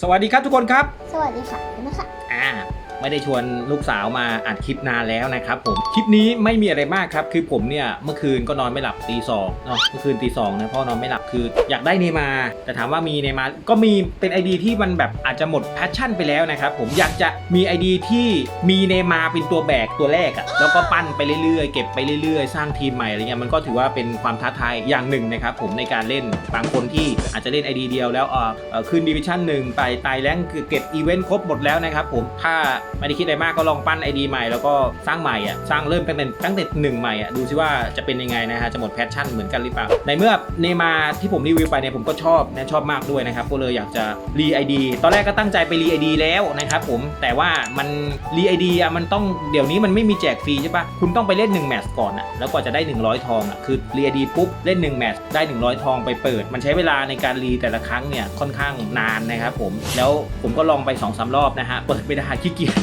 สวัสดีครับทุกคนครับ สวัสดีค่ะคุณนะคะอ่า ไม่ได้ชวนลูกสาวมาอัดคลิปนานแล้วนะครับผมคลิปนี้ไม่มีอะไรมากครับ คือผมเนี่ยเมื่อคืนก็นอนไม่หลับตีสองเนาะเมื่อคืนตีสองนะพ่อนอนไม่หลับคืออยากได้เนมา แต่ถามว่ามีเนมาก็มีเป็นไอดีที่มันแบบอาจจะหมดแพชชั่นไปแล้วนะครับผมอยากจะมีไอดีที่มีเนมาเป็นตัวแบกตัวแรกอะแล้วก็ปั้นไปเรื่อยๆ เก็บไปเรื่อยๆ สร้างทีมใหม่อะไรเงี้ยมันก็ถือว่าเป็นความท้าทายอย่างหนึ่งนะครับผมในการเล่นบางคนที่อาจจะเล่นไอดีเดียวแล้วเออเอ่อขึ้นดิวิชั่นหนึ่งไปไต่แรงคือเก็บอีเวนต์ครบหมดแล้วนะครับผมถ้าไม่ได้คิดอะไรมากก็ลองปั้นไอดีใหม่แล้วก็สร้างใหม่อะสร้างเริ่มตั้งแต่ตั้งแต่หนึ่งใหม่อะดูซิว่าจะเป็นยังไงนะฮะจะหมดแพชชั่นเหมือนกันหรือเปล่าในเมื่อเนมาที่ผมรีวิวไปเนี่ยผมก็ชอบนะชอบมากด้วยนะครับก็เลยอยากจะรีไอดีตอนแรกก็ตั้งใจไปรีไอดีแล้วนะครับผมแต่ว่ามันรีไอดีอะมันต้องเดี๋ยวนี้มันไม่มีแจกฟรีใช่ปะคุณต้องไปเล่น1แมตช์ก่อนอะแล้วกว่าจะได้ 100 ทองอะคือรีไอดีปุ๊บเล่น1แมตช์ได้ 100 ทองไปเปิด มันใช้เวลาในการรีแต่ละครั้งเนี่ยค่อนข้างนานนะครับผมแล้วผมก็ลองไป2อสรอบนะฮะเปิดไม่ได้ขี้เกียจ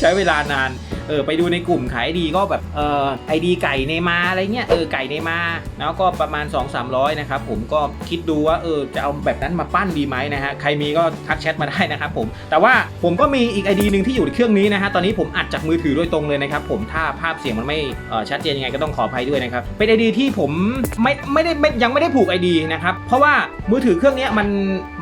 ใช้เวลานานเออไปดูในกลุ่มขายดีก็แบบเออไอดีไก่เนมาอะไรเงี้ยเออไก่เนมา แล้วก็ประมาณ 2 3 0 0นะครับผมก็คิดดูว่าเออจะเอาแบบนั้นมาปั้นดีไหมนะฮะใครมีก็ทักแชทมาได้นะครับผมแต่ว่าผมก็มีอีกไอดีหนึ่งที่อยู่ในเครื่องนี้นะฮะตอนนี้ผมอัดจากมือถือโดยตรงเลยนะครับผมถ้าภาพเสียงมันไม่เออชัดเจนยังไงก็ต้องขออภัยด้วยนะครับเป็นไอดีที่ผมไม่ไม่ได้ไม่ยังไม่ได้ผูกไอดีนะครับเพราะว่ามือถือเครื่องนี้มัน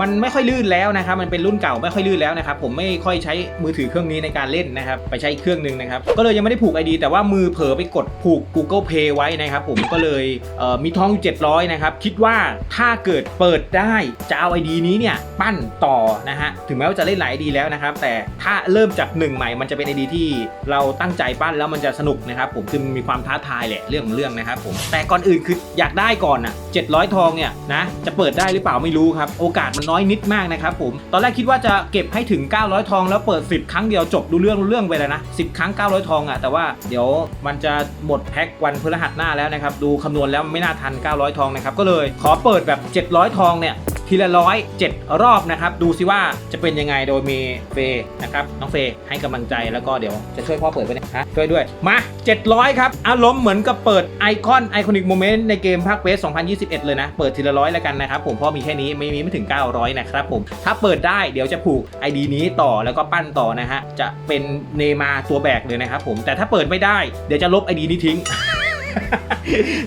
มันไม่ค่อยลื่นแล้วนะครับมันเป็นรุ่นเก่าไม่ค่อยลื่นแล้วนะครับผมไม่ค่อยใช้มือถือเครื่องนี้ในการเล่นนะครับไปใช้เครื่องหนึ่งนะครับก็เลยยังไม่ได้ผูก ID แต่ว่ามือเผลอไปกดผูก Google Pay ไว้นะครับผมก็เลยเมีทองอยู่700นะครับคิดว่าถ้าเกิดเปิดได้จะเอา ID นี้เนี่ยปั้นต่อนะฮะถึงแม้ว่าจะเล่นหลาย ID แล้วนะครับแต่ถ้าเริ่มจากหนึ่งใหม่มันจะเป็น ID ที่เราตั้งใจปั้นแล้วมันจะสนุกนะครับผมคือมีความท้าทายแหละเรื่องของเรื่องนะครับผมแต่ก่อนอื่นคืออยากได้ก่อนอะ700 ทองเนี่ยนะจะเปิดได้หรือเปล่าไม่รู้ครับโอกาสมันน้อยนิดมากนะครับผมตอนแรกคิดว่าจะเก็บให้ถึง 900 ทองแล้วเปิด 10 ครั้งเดียวจบดูเรื่องรู้เรื่องไปแล้วนะ 10 ครั้ง 900 ทองอะแต่ว่าเดี๋ยวมันจะหมดแพ็ควันพฤหัสหน้าแล้วนะครับ ดูคำนวณแล้วไม่น่าทัน 900 ทองนะครับ ก็เลยขอเปิดแบบ 700 ทองเนี่ยทีละร้อยเจ็ดรอบนะครับ ดูซิว่าจะเป็นยังไงโดยมีเฟยนะครับน้องเฟย์ให้กำลังใจแล้วก็เดี๋ยวจะช่วยพ่อเปิดไปนี่ยฮะช่วยด้วยมา 700 ครับ อารมณ์เหมือนกับเปิดไอคอนไอคอนิกโมเมนต์ในเกมภาคเบส2021 เลยนะ เปิดทีละร้อยแล้วกันนะครับผมพราะมีแค่นี้ไม่มีไม่ถึง 900 นะครับผม ถ้าเปิดได้เดี๋ยวจะผูก ID นี้ต่อแล้วก็ปั้นต่อนะฮะจะเป็นเนมาตัวแบกเลยนะครับผมแต่ถ้าเปิดไม่ได้เดี๋ยวจะลบ ID นี้ทิ้ง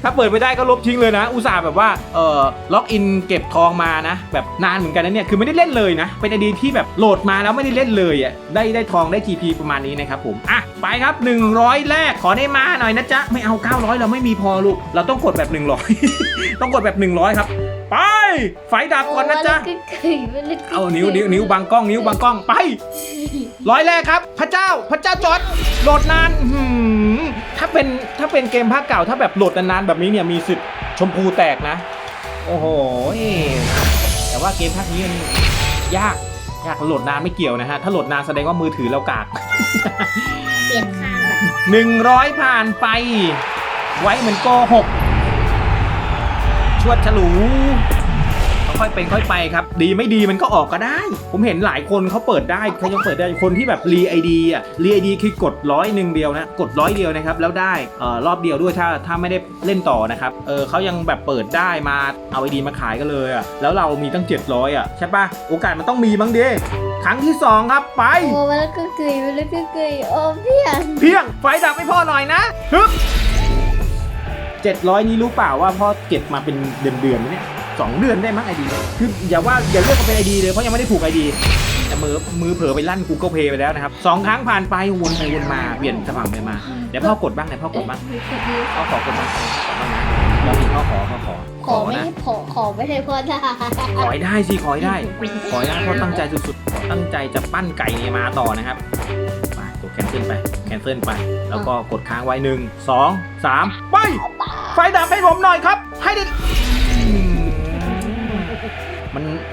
ถ้าเปิดไม่ได้ก็ลบทิ้งเลยนะ อุตส่าห์แบบว่าเออล็อกอินเก็บทองมานะ แบบนานเหมือนกันนะเนี่ยคือไม่ได้เล่นเลยนะ เป็นไอดีที่แบบโหลดมาแล้วไม่ได้เล่นเลยอะได้ได้ทองได้ TP ประมาณนี้นะครับผมอะไปครับ 100 แรกขอได้มาหน่อยนะจ๊ะไม่เอา 900 เราไม่มีพอลูกเราต้องกดแบบ 100 ต้องกดแบบ 100 ครับ ไป ไฟดับก่อนนะจ๊ะเอานิ้วนิ้วนิ้วบังกล้องนิ้วบังกล้องไปร้อยแรกครับ พระเจ้าพระเจ้าจอดโหลดนานอื้อหือ ถ้าเป็นถ้าเป็นเกมภาคเก่าถ้าแบบโหลดนานๆแบบนี้เนี่ยมีสิทธิ์ชมพูแตกนะ โอ้โห แต่ว่าเกมภาคนี้มันยากยากโหลดนานไม่เกี่ยวนะฮะ ถ้าโหลดนานแสดงว่ามือถือเรากากเปลี่ยนข้างแบบ100ผ่านไป ไว้เหมือนโกหก ชวดฉลู ค่อยเป็นค่อยไปครับ ดีไม่ดีมันก็ออกก็ได้ ผมเห็นหลายคนเขาเปิดได้เขายังเปิดได้คนที่แบบรีไอดีอะรีไอดีคือกดร้อยหนึ่งเดียวนะกดร้อยเดียวนะครับแล้วได้เอ่อรอบเดียวด้วยถ้าถ้าไม่ได้เล่นต่อนะครับเออเขายังแบบเปิดได้มาเอาไอดีมาขายกันเลยอะแล้วเรามีตั้ง 700อะใช่ปะโอกาสมันต้องมีบ้างดิครั้งที่สองครับไปโอ้มาแล้วก็เกยมาแล้วก็เกยโอ้เพี่ยนเพียงไฟดับให้พ่อหน่อยนะฮึบเจ็ดร้อยนี้รู้เปล่าว่าพ่อเก็บมาเป็นเดือนเดือนๆนะเนี่ย สองเดือนได้มั้งไอดีคืออย่าว่าอย่าเรียกว่าเป็นไอดีเลยเพราะยังไม่ได้ผูกไอดีแต่มือมือเผลอไปลั่น Google Pay ไปแล้วนะครับสองครั้งผ่านไปวนไปวนมาเปลี่ยนสมัครไปมาเดี๋ยวพ่อกดบ้างเดี๋ยวพ่อกดบ้างพ่อขอกดบ้างขอบ้างนะเรามีพ่อขอพ่อขอขอไม่นะขอขอไม่ได้พอได้ขอให้ได้สิขอให้ได้ ขอให้ได้เพราะตั้งใจสุดๆตั้งใจจะปั้นไก่เนี่ยมาต่อนะครับไปกดแคนเซิลไปแคนเซิลไป แล้วก็กดค้างไว้หนึ่งสองสามไปไฟดับให้ผมหน่อยครับ ให้ได้อืมมันโ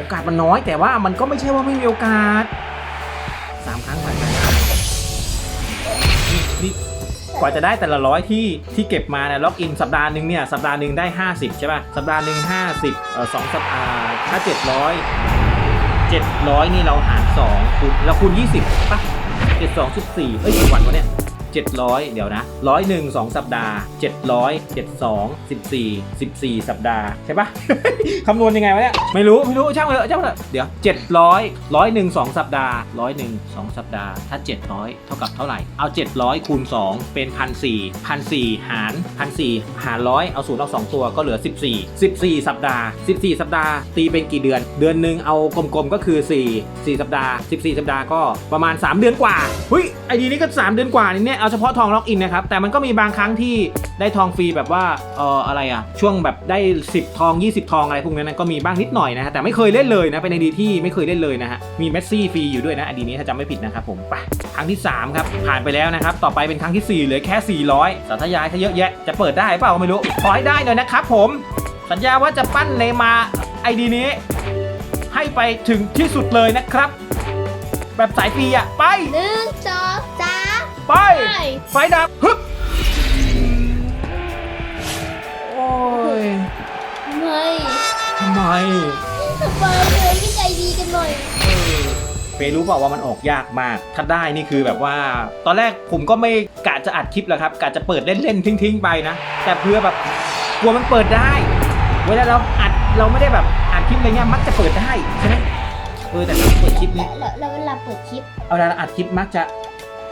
อกาสมันน้อย แต่ว่ามันก็ไม่ใช่ว่าไม่มีโอกาสสามครั้งผ่านไปนี่นี่กว่าจะได้แต่ละร้อยที่ที่เก็บมาเนี่ยล็อกอินสัปดาห์หนึ่งเนี่ยสัปดาห์หนึ่งได้ 50 ใช่ป่ะ สัปดาห์หนึ่ง50เอ่อสองสัปดาห์ถ้า700 700 นี่เราหาร2คูณแล้วคูณ 20ป่ะ 72 14เอ้ยกี่วันวะเนี่ย 700 เดี๋ยวนะร้อยหนึ่งสองสัปดาห์ 700 72 14 14 สัปดาห์ ใช่ปะ คำนวณยังไงวะเนี่ย ไม่รู้ ไม่รู้ช่างมันเถอะช่างมันเถอะเดี๋ยว 700ร้อยหนึ่งสองสัปดาห์ร้อยหนึ่งสองสัปดาห์ ถ้า 700 เท่ากับเท่าไหร่ เอา 700 คูณ 2 เป็น 1,400 1,400 หาร 1,400 หารร้อยเอาศูนย์เอาสองตัวก็เหลือ 14 14 สัปดาห์ 14 สัปดาห์ ตีเป็นกี่เดือน เดือนหนึ่งเอากลมๆก็คือ 4 4 สัปดาห์ 14 สัปดาห์ก็ประมาณ 3 เดือนกว่าเฮ้ยไอดีนี้ก็ 3 เดือนกว่านี่เนี่ยเอาเฉพาะทองล็อกอินนะครับ แต่มันก็มีบางครั้งที่ได้ทองฟรีแบบว่าเอ่ออะไรอะช่วงแบบได้ 10 ทอง 20 ทองอะไรพวกนั้นนะก็มีบ้างนิดหน่อยนะฮะแต่ไม่เคยเล่นเลยนะเป็นไอดีที่ไม่เคยเล่นเลยนะฮะมีเมสซี่ฟรีอยู่ด้วยนะไอดีนี้ถ้าจำไม่ผิดนะครับผมไปครั้งที่ 3 ครับผ่านไปแล้วนะครับต่อไปเป็นครั้งที่ 4 เหลือแค่ 400สาธยายซะเยอะแยะจะเปิดได้เปล่าไม่รู้ขอให้ได้หน่อยนะครับผมสัญญาว่าจะปั้นเนย์มาไอดีนี้ ให้ไปถึงที่สุดเลยนะครับ แบบสายฟรีอะไป หนึ่งสอง ไปไป ไฟดับฮึบโอ้ยไม่ทำไมทำไมเลยไม่ใจดีกันหน่อย เฟย์รู้เปล่าว่ามันออกยากมาก ถ้าได้นี่คือแบบว่า ตอนแรกผมก็ไม่กะจะอัดคลิปแล้วครับกะจะเปิดเล่นๆทิ้งๆไปนะ แต่เพื่อแบบกลัวมันเปิดได้ เวลาเราอัดเราไม่ได้แบบอัดคลิปอะไรเงี้ยมักจะเปิดได้ใช่ไหมเออแต่ถ้าเปิดคลิปนี้แล้วแล้วเวลาเปิดคลิป เอาเวลาอัดคลิปมักจะ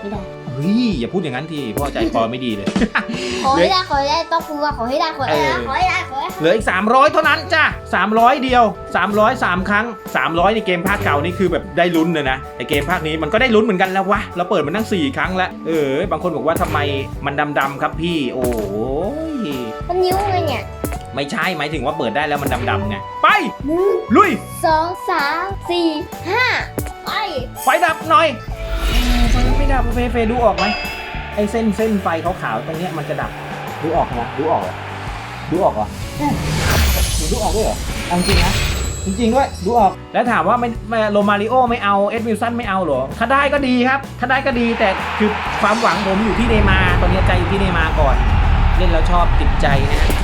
ไม่ได้ เฮ้ยอย่าพูดอย่างนั้นทีพ่อใจคอไม่ดีเลย ขอให้ได้ขอให้ได้ต้องพูดว่าขอให้ได้ขอให้ได้เออขอให้ได้ขอให้ได้เหลืออีก 300 เท่านั้นจ้ะ300 เดียว 300 3 ครั้ง 300 ในเกมภาคเก่านี่คือแบบได้ลุ้นเลยนะแต่เกมภาคนี้มันก็ได้ลุ้นเหมือนกันแล้ววะเราเปิดมันตั้ง4 ครั้งแล้วเออบางคนบอกว่าทำไมมันดำๆครับพี่ โอ้ยมันนิ้วไงเนี่ยไม่ใช่หมายถึงว่าเปิดได้แล้วมันดำๆไงไปหนึ่งลุยสองสามสี่ห้าไปไฟดับหน่อย ไม่ดับเฟเฟดูออกไหมไอเส้นเส้นไฟขาวๆตรงเนี้ยมันจะดับดูออกนะดูออกเหรอดูออกเหรอหนูดูออกด้วยเหรอเอาจริงนะจริงๆด้วยดูออก แล้วถามว่าไม่ไม่โรมาริโอไม่เอาเอ็ดมิลสันไม่เอาเหรอ ถ้าได้ก็ดีครับ ถ้าได้ก็ดีแต่คือความหวังผมอยู่ที่เนมาตอนนี้ใจอยู่ที่เนมาก่อน เล่นแล้วชอบติดใจนะ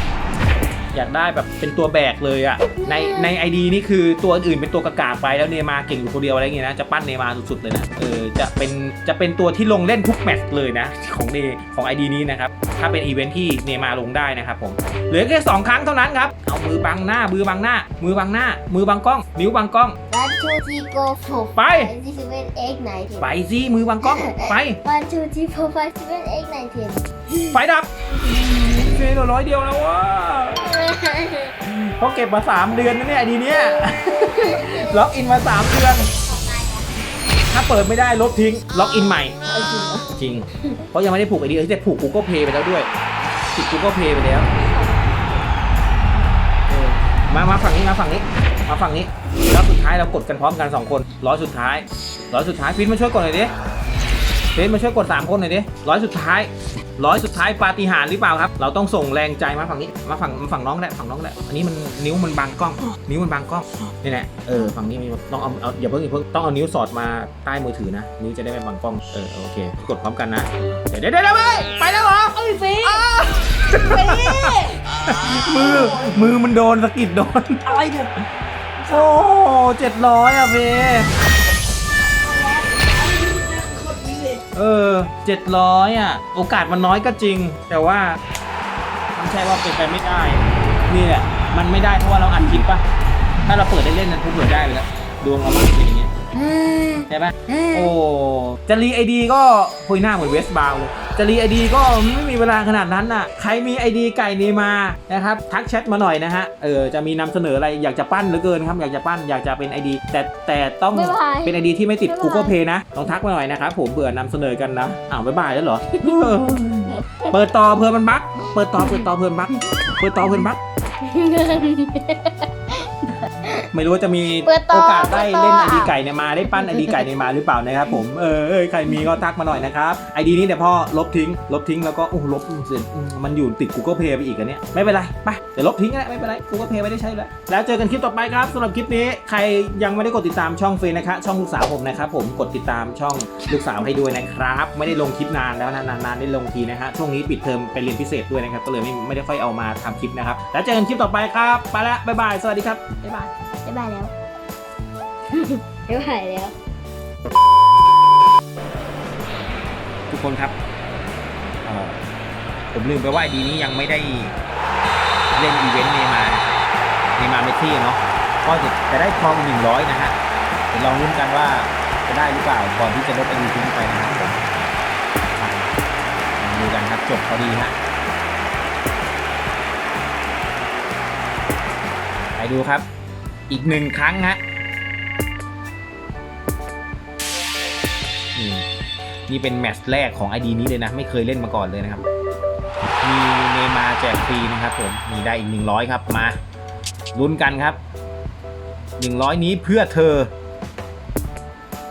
อยากได้แบบเป็นตัวแบกเลยอะในในไอดีนี่คือตัวอื่นเป็นตัวกากาไปแล้วเนย์มาร์เก่งอยู่คนเดียวอะไรเงี้ยนะจะปั้นเนย์มาร์สุดๆเลยนะเออจะเป็นจะเป็นตัวที่ลงเล่นทุกแมตช์เลยนะของเนของไอดีนี้นะครับถ้าเป็นอีเวนท์ที่เนย์มาร์ลงได้นะครับผมเหลือแค่สองครั้งเท่านั้นครับเอามือบังหน้ามือบังหน้า มือบังหน้า มือบังกล้อง นิ้วบังกล้อง one two three go four ไป five six seven eight nine ten ไปสิมือบังกล้องไป one two three four five seven eight nine ten ไฟดับ เฟรเหลือร้อยเดียวแล้ววะเขาเก็บมา3เดือนนะเนี่ยไอดีเนี้ยล็อกอินมา3เดือน ถ้าเปิดไม่ได้ลบทิ้ง ล็อกอินใหม่ จริง เพราะยังไม่ได้ผูกไอดีเออแต่ผูก Google Pay ไปแล้วด้วยผูก Google Pay ไปแล้วมามาฝั่งนี้มาฝั่งนี้ มาฝั่งนี้แล้วสุดท้ายเรากดกันพร้อมกัน2คนร้อยสุดท้ายร้อยสุดท้ายฟินมาช่วยกดหน่อยดิฟินมาช่วยกด3คนหน่อยดิร้อยสุดท้าย ร้อยสุดท้ายปาฏิหาริย์หรือเปล่าครับ เราต้องส่งแรงใจมาฝั่งนี้ มาฝั่งมาฝั่งน้องแหละฝั่งน้องแหละ อันนี้มันนิ้วมันบังกล้อง นิ้วมันบังกล้องนี่แหละ เออฝั่งนี้มีต้องเอาเอาอย่าเพิ่งอย่าเพิ่งต้องเอานิ้วสอดมาใต้มือถือนะ นิ้วจะได้ไม่บังกล้อง เออโอเค กดพร้อมกันนะ เดี๋ยวเดี๋ยวเดี๋ยวไปไปแล้วเหรอเอ้ยเฟ้มือมือมันโดนสะกิดโดนอะไรเนี่ยโอ้เจ็ดร้อยอะเฟ เออเจ็ดร้อยอะ โอกาสมันน้อยก็จริง แต่ว่าไม่ใช่ว่าเป็นไปไม่ได้ นี่แหละ มันไม่ได้เพราะว่าเราอัดคลิปปะถ้าเราเปิดได้เล่นนั้นทุกเปิดได้ไปแล้ว ดวงเรามันเป็นอย่างเงี้ย ใช่ปะโอ้จะรีไอดีก็คุยหน้าเหมือนเวสบาวเลยจะรีไอดีก็ไม่มีเวลาขนาดนั้นน่ะ ใครมีไอดีไก่นี้มานะครับทักแชทมาหน่อยนะฮะเออจะมีนำเสนออะไรอยากจะปั้นเหลือเกินครับอยากจะปั้นอยากจะเป็นไอดีแต่แต่ต้องบ๊ายบายเป็นไอดีที่ไม่ติดบ๊ายบาย Google Play นะลองทักมาหน่อยนะครับผมเบื่อนำเสนอกันนะอ้าวบ๊ายบายแล้วเหรอเปิดต่อเพื่อมันบั๊กเปิดต่อเปิดต่อเพื่อนบั๊กเปิดต่อเพื่อนบั๊ก ไม่รู้ว่าจะมีเปิดต่อโอกาสได้เปิดต่อเล่นไอดีไก่เนี่ยมาได้ปั้นไอดีไก่เนี่ยมาหรือเปล่านะครับผมเออเออใครมีก็ทักมาหน่อยนะครับไอดีนี้เดี๋ยวพ่อลบทิ้ง ลบทิ้งแล้วก็โอ้ลบเสียอืมมันอยู่ติด Google Play ไปอีกอันเนี้ยไม่เป็นไรไปเดี๋ยวลบทิ้งแล้วไม่เป็นไร Google Play ไม่ได้ใช้แล้วแล้วเจอกันคลิปต่อไปครับสำหรับคลิปนี้ใครยังไม่ได้กดติดตามช่องเฟซนะครับช่องลูกสาวผมนะครับผมกดติดตามช่องลูกสาวให้ด้วยนะครับ ไม่ได้ลงคลิปนานแล้วนะนานๆได้ลงทีนะฮะช่วงนี้ปิดเทอมไปเรียนพิเศษด้วยนะครับก็เลยไม่ไม่ได้ค่อยเอามาทำคลิปนะครับแล้วเจอกันคลิปต่อไปครับไปละบ๊ายบายสวัสดีครับบ๊ายบาย บ๊ายบายแล้ว บ๊ายบายแล้ว ทุกคนครับออผมลืมไปว่าไอดีนี้ยังไม่ได้เล่นอีเวนต์เนมาเนมาเมสซี่เนาะก็จะจะได้ทองหนึ่งร้อยนะฮะเดี๋ยวลองลุ้นกันว่าจะได้หรือเปล่าก่อนที่จะลบไอดีทิ้งไปนะครับผมอะลองดูกันครับจบพอดีฮะไปดูครับ อีกหนึ่งครั้งฮะนี่นี่เป็นแมตช์แรกของ ID นี้เลยนะ ไม่เคยเล่นมาก่อนเลยนะครับ มีเนย์มาร์แจกฟรีนะครับผมมีได้อีก 100 ครับมาลุ้นกันครับ 100 นี้เพื่อเธอ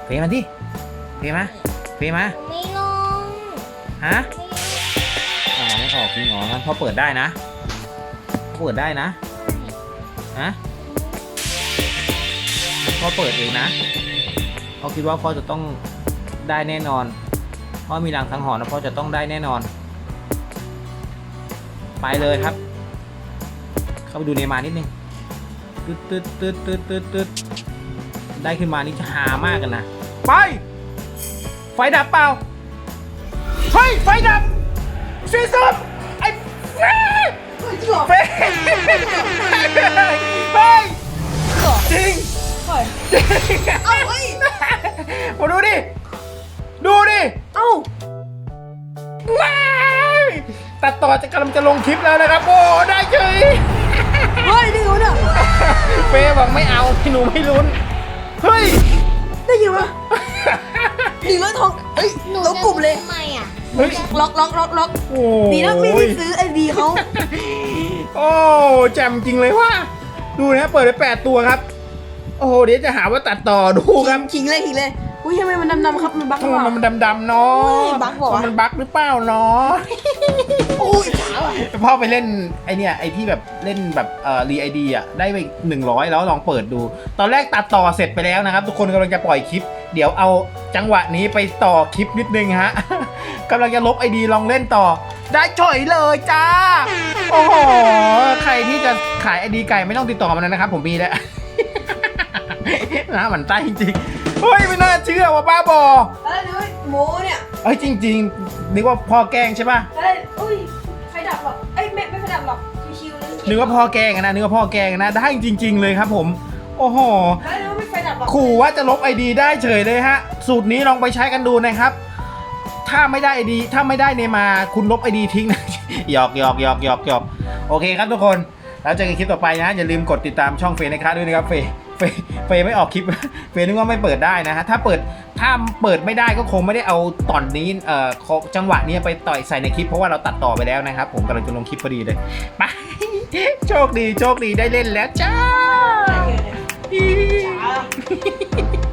เฟมาดิเฟมาเฟมาไม่ลงฮะอ๋อไม่ออกจริงเหรองั้นพ่อเปิดได้นะ เปิดได้นะฮะ พ่อเปิดเองนะพ่อคิดว่าพ่อจะต้องได้แน่นอนพ่อมีรังสังหรณ์นะพ่อจะต้องได้แน่นอน ไปเลยครับ เข้าไปดูเนมานิดนึงตึ๊ดตึ๊ดตึ๊ดตึ๊ดตึ๊ดตึ๊ดได้ขึ้นมานี่จะหามากกันนะ ไป ไฟดับเปล่าเฮ้ยไฟดับซีซัมไอ้เฟ้เฟ้ จะกำลังจะลงคลิปแล้วนะครับ โอ้ได้เฉยเฮ้ยได้ยินวะเนี่ยเฟย์บอกไม่เอาพี่หนูไม่ลุ้น เฮ้ย ได้ยินวะหนึ่งร้อยทองเอ้ยหนูล็อกกลุ่มเลย ทำไมอะเฮ้ย ล็อกล็อกล็อกล็อกโอ้ดีนะไม่ได้ซื้อไอดีเขาโอ้แจ่มจริงเลยว่า ดูนะเปิดไปแปดตัวครับ โอ้โหเดี๋ยวจะหาว่าตัดต่อดูครับ ขิงเลยขิงเลย อุ้ยทำไมมันดำๆครับ มันบั๊กหทำรือไมเปล่า มันดำๆเนาะเฮ้ยบั๊กเหรอวะ มันบั๊กหรือเปล่าเนาะอุ้ยขาวอะพ่อไปเล่นไอเนี่ยไอที่แบบเล่นแบบเอ่อรีไอดีอะได้ไปหนึ่งร้อยแล้วลองเปิดดู ตอนแรกตัดต่อเสร็จไปแล้วนะครับ ทุกคนกำลังจะปล่อยคลิป เดี๋ยวเอาจังหวะนี้ไปต่อคลิปนิดนึงฮะ กำลังจะลบไอดีลองเล่นต่อ ได้เฉยเลยจ้า โอ้โห ใครที่จะขายไอดีไก่ไม่ต้องติดต่อมาเลยนะครับ ผมมีแล้วนะมันใต้จริงๆ เฮ้ยไม่น่าเชื่อว่าบ้าบอแล้วดูโมเนี่ยเอ้ยจริงๆนึกว่าพ่อแกล้งใช่ป่ะแล้วอุ้ยไฟดับหรอกเอ้ยไม่ไม่ไฟดับหรอกชิวๆเลยนึกว่าพ่อแกล้งนะนึกว่าพ่อแกล้งนะได้จริง ๆ เลยครับ ผม โอ้โหแล้วดูไม่ไฟดับหรอกขู่ว่าจะลบไอดีได้เฉยเลยฮะ สูตรนี้ลองไปใช้กันดูนะครับ ถ้าไม่ได้ไอดีถ้าไม่ได้เนมาคุณลบไอดีทิ้งนะ หยอกหยอกหยอกหยอกหยอกโอเคครับทุกคน แล้วเจอกันคลิปต่อไปนะ อย่าลืมกดติดตามช่องเฟย์นะครับด้วยนะครับเฟย์ เฟย์เฟย์ไม่ออกคลิป เฟย์นึกว่าไม่เปิดได้นะฮะ ถ้าเปิด ถ้าเปิดไม่ได้ก็คงไม่ได้เอาตอนนี้ เอ่อ จังหวะนี้ไปต่อยใส่ในคลิปเพราะว่าเราตัดต่อไปแล้วนะครับ ผมกำลังจะลงคลิปพอดีเลย ไป โชคดี โชคดีได้เล่นแล้วจ้าได้เลยเนี่ยช้า